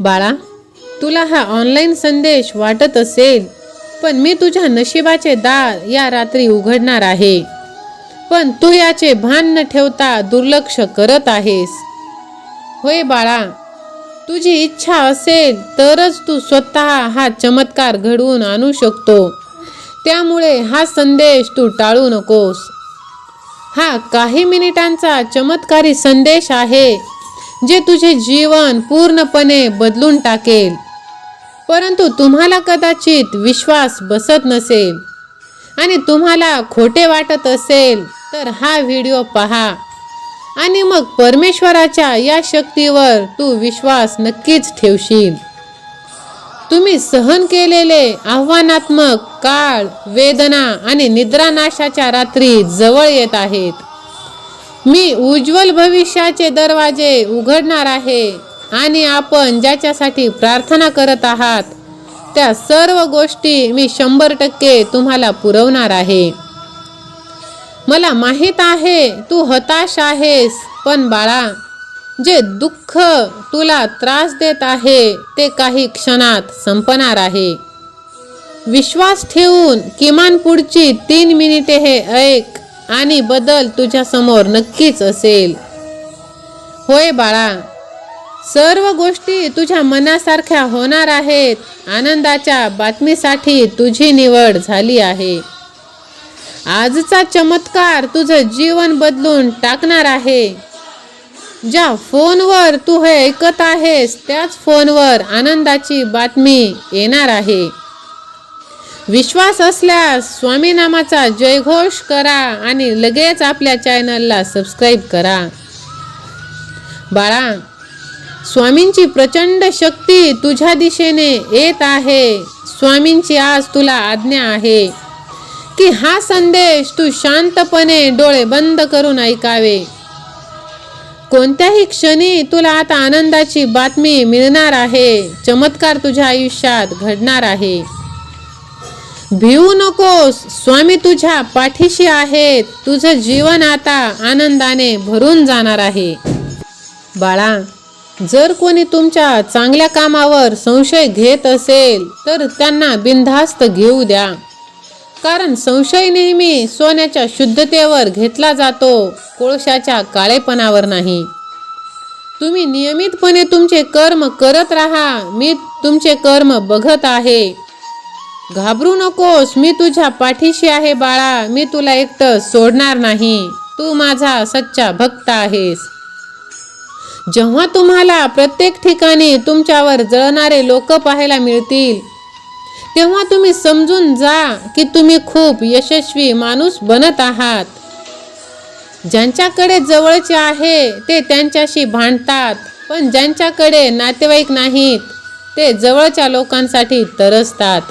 बाळा तुला हा ऑनलाईन संदेश वाटत असेल पण मी तुझ्या नशिबाचे दार या रात्री उघडणार आहे. पण तू याचे भान न ठेवता दुर्लक्ष करत आहेस. होय बाळा तुझी इच्छा असेल तरच तू स्वतः हा चमत्कार घडवून आणू शकतो. त्यामुळे हा संदेश तू टाळू नकोस. हा काही मिनिटांचा चमत्कारी संदेश आहे. जे तुझे जीवन पूर्णपणे बदलून टाकेल. परंतु तुम्हाला कदाचित विश्वास बसत नसेल आणि तुम्हाला खोटे वाटत असेल तर हा व्हिडिओ पहा. आणि मग परमेश्वराच्या या शक्तीवर तू विश्वास नक्कीच ठेवशील. तुम्ही सहन केलेले आव्हानात्मक काळ वेदना आणि निद्रानाशाच्या रात्री जवळ येत आहेत. मी उज्ज्वल भविष्याचे दरवाजे उघडणार आहे आणि आपण ज्याच्यासाठी प्रार्थना करत आहात त्या सर्व गोष्टी मी शंभर टक्के तुम्हाला पुरवणार आहे. मला माहीत आहे तू हताश आहेस पण बाळा जे दुःख तुला त्रास देत आहे ते काही क्षणात संपणार आहे. विश्वास ठेवून किमान पुढची तीन मिनिटे हे ऐक. आणि बदल तुझ्या समोर नक्कीच असेल. होय बाळा सर्व गोष्टी तुझ्या मनासारख्या होणार आहेत. आनंदाच्या बातमीसाठी तुझी निवड झाली आहे. आजचा चमत्कार तुझं जीवन बदलून टाकणार आहे. ज्या फोनवर तू हे ऐकत आहेस त्याच फोनवर आनंदाची बातमी येणार आहे. विश्वास असल्यास स्वामीनामाचा जयघोष करा आणि लगेच आपल्या चॅनलला सबस्क्राईब करा. बाळा स्वामींची प्रचंड शक्ती तुझ्या दिशेने येत आहे. स्वामींची आज तुला आज्ञा आहे की हा संदेश तू शांतपणे डोळे बंद करून ऐकावे. कोणत्याही क्षणी तुला आता आनंदाची बातमी मिळणार आहे. चमत्कार तुझ्या आयुष्यात घडणार आहे. भिवू नकोस. स्वामी तुझ्या पाठीशी आहेत. तुझं जीवन आता आनंदाने भरून जाणार आहे. बाळा जर कोणी तुमच्या चांगल्या कामावर संशय घेत असेल तर त्यांना बिनधास्त घेऊ द्या. कारण संशय नेहमी सोन्याच्या शुद्धतेवर घेतला जातो कोळशाच्या काळेपणावर नाही. तुम्ही नियमितपणे तुमचे कर्म करत राहा. मी तुमचे कर्म बघत आहे. घाबरू नकोस मी तुझ्या पाठीशी आहे बाळा मी तुला एकटं सोडणार नाही. तू माझा सच्चा भक्त आहेस. जेव्हा तुम्हाला प्रत्येक ठिकाणी तुमच्यावर जळणारे लोक पाहायला मिळतील तेव्हा तुम्ही समजून जा की तुम्ही खूप यशस्वी माणूस बनत आहात. ज्यांच्याकडे जवळचे आहे ते त्यांच्याशी भांडतात पण ज्यांच्याकडे नातेवाईक नाहीत ते जवळच्या लोकांसाठी तरसतात.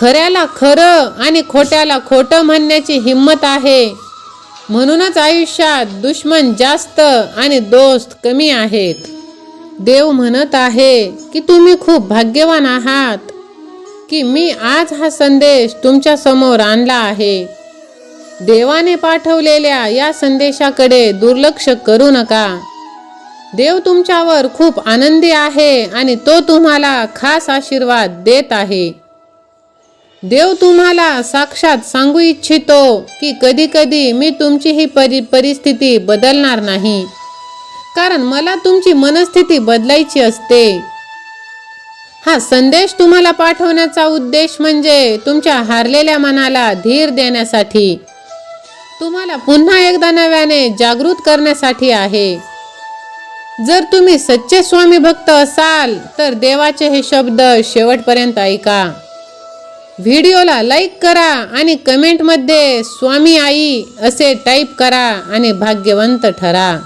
खऱ्याला खरं आणि खोट्याला खोटं म्हणण्याची हिंमत आहे. म्हणूनच आयुष्यात दुश्मन जास्त आणि दोस्त कमी आहेत. देव म्हणत आहे की तुम्ही खूप भाग्यवान आहात की मी आज हा संदेश तुमच्यासमोर आणला आहे. देवाने पाठवलेल्या या संदेशाकडे दुर्लक्ष करू नका. देव तुमच्यावर खूप आनंदी आहे आणि तो तुम्हाला खास आशीर्वाद देत आहे. देव तुम्हाला साक्षात सांगू इच्छितो की कधी कधी मी तुमची ही परि परिस्थिती बदलणार नाही. कारण मला तुमची मनस्थिती बदलायची असते. हा संदेश तुम्हाला पाठवण्याचा उद्देश म्हणजे तुमच्या हारलेल्या मनाला धीर देण्यासाठी. तुम्हाला पुन्हा एकदा नव्याने जागृत करण्यासाठी आहे. जर तुम्ही सच्चे स्वामी भक्त असाल तर देवाचे हे शब्द शेवटपर्यंत ऐका. व्हिडिओला लाईक करा आणि कमेंटमध्ये स्वामी आई असे टाईप करा आणि भाग्यवंत ठरा.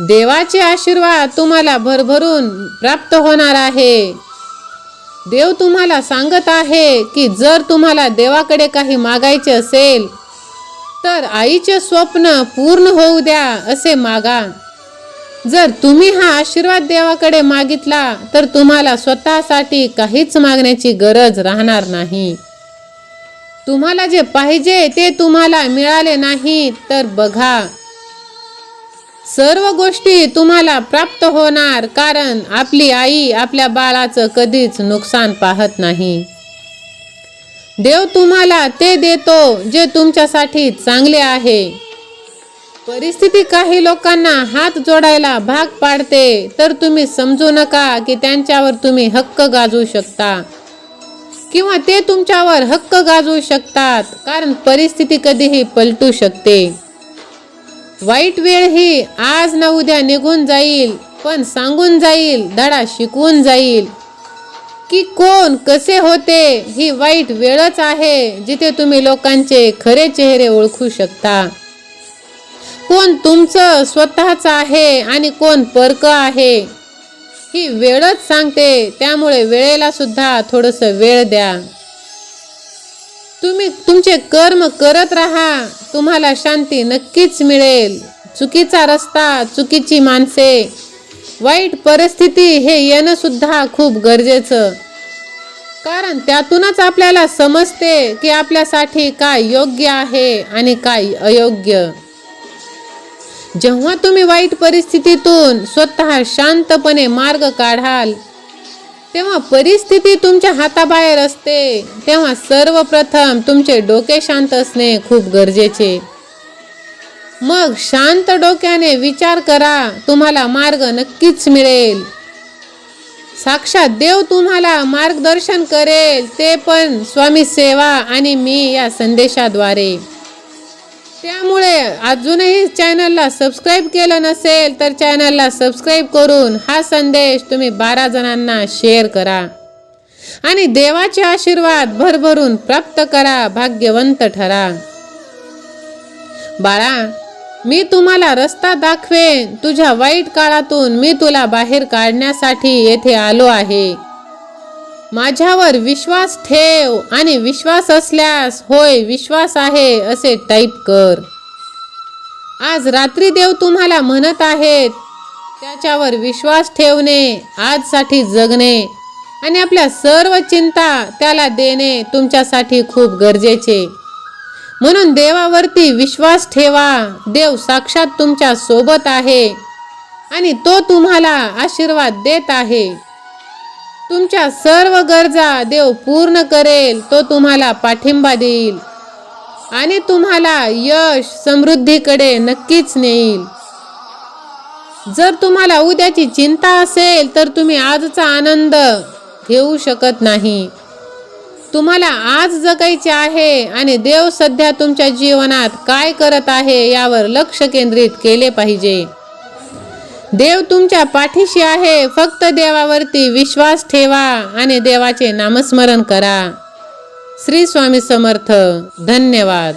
देवाचे आशीर्वाद तुम्हाला भरभरून प्राप्त होणार आहे. देव तुम्हाला सांगत आहे की जर तुम्हाला देवाकडे काही मागायचे असेल तर आईचे स्वप्न पूर्ण होऊ द्या असे मागा. जर तुम्ही हा आशीर्वाद देवाकडे मागितला तर तुम्हाला स्वतःसाठी काहीच मागण्याची गरज राहणार नाही. तुम्हाला जे पाहिजे ते तुम्हाला मिळाले नाही तर बघा. सर्व गोष्टी तुम्हाला प्राप्त होणार कारण आपली आई आपल्या बाळाचं कधीच नुकसान पाहत नाही. देव तुम्हाला ते देतो जे तुमच्यासाठी चांगले आहे. परिस्थिती काही लोकांना हात जोडायला भाग पाडते तर तुम्ही समजू नका की त्यांच्यावर तुम्ही हक्क गाजवू शकता. किंवा ते तुमच्यावर हक्क गाजवू शकतात कारण परिस्थिती कधीही पलटू शकते. वाईट वेळ ही आज ना उद्या निघून जाईल पण सांगून जाईल धडा शिकवून जाईल. की कोण कसे होते ही वाईट वेळच आहे जिथे तुम्ही लोकांचे खरे चेहरे ओळखू शकता. कोण तुमचं स्वतःच आहे आणि कोण परक आहे? ही वेळच सांगते त्यामुळे वेळेला सुद्धा थोडस वेळ द्या. तुम्ही तुमचे कर्म करत राहा तुम्हाला शांती नक्कीच मिळेल. चुकीचा रस्ता चुकीची माणसे वाईट परिस्थिती हे येणं सुद्धा खूप गरजेचं. कारण त्यातूनच आपल्याला समजते की आपल्यासाठी काय योग्य आहे आणि काय अयोग्य. जेव्हा तुम्ही वाईट परिस्थितीतून स्वतः शांतपणे मार्ग काढाल तेव्हा परिस्थिती तुमच्या हाताबाहेर असते. तेव्हा सर्वप्रथम तुमचे डोके शांत असणे खूप गरजेचे. मग शांत डोक्याने विचार करा तुम्हाला मार्ग नक्कीच मिळेल. साक्षात देव तुम्हाला मार्गदर्शन करेल ते पण स्वामी सेवा आणि मी या संदेशाद्वारे. त्यामुळे अजूनही चॅनलला सबस्क्राईब केलं नसेल तर चॅनलला सबस्क्राईब करून हा संदेश तुम्ही बारा जणांना शेअर करा. आणि देवाचे आशीर्वाद भरभरून प्राप्त करा भाग्यवंत ठरा. बाळा मी तुम्हाला रस्ता दाखवेन. तुझ्या वाईट काळातून मी तुला बाहेर काढण्यासाठी येथे आलो आहे. माझ्यावर विश्वास ठेव आणि विश्वास असल्यास होय विश्वास आहे असे टाईप कर. आज रात्री देव तुम्हाला म्हणत आहेत त्याच्यावर विश्वास ठेवणे आजसाठी जगणे आणि आपल्या सर्व चिंता त्याला देणे तुमच्यासाठी खूप गरजेचे. म्हणून देवावरती विश्वास ठेवा देव साक्षात तुमच्यासोबत आहे आणि तो तुम्हाला आशीर्वाद देत आहे. तुमच्या सर्व गरजा देव पूर्ण करेल तो तुम्हाला पाठिंबा देईल. आणि तुम्हाला यश समृद्धीकडे नक्कीच नेईल. जर तुम्हाला उद्याची चिंता असेल तर तुम्ही आजचा आनंद घेऊ शकत नाही. तुम्हाला आज जगायचे आहे आणि देव सध्या तुमच्या जीवनात काय करत आहे यावर लक्ष केंद्रित केले पाहिजे. देव तुमच्या पाठीशी आहे. फक्त देवावरती विश्वास ठेवा आणि देवाचे नामस्मरण करा. श्री स्वामी समर्थ. धन्यवाद.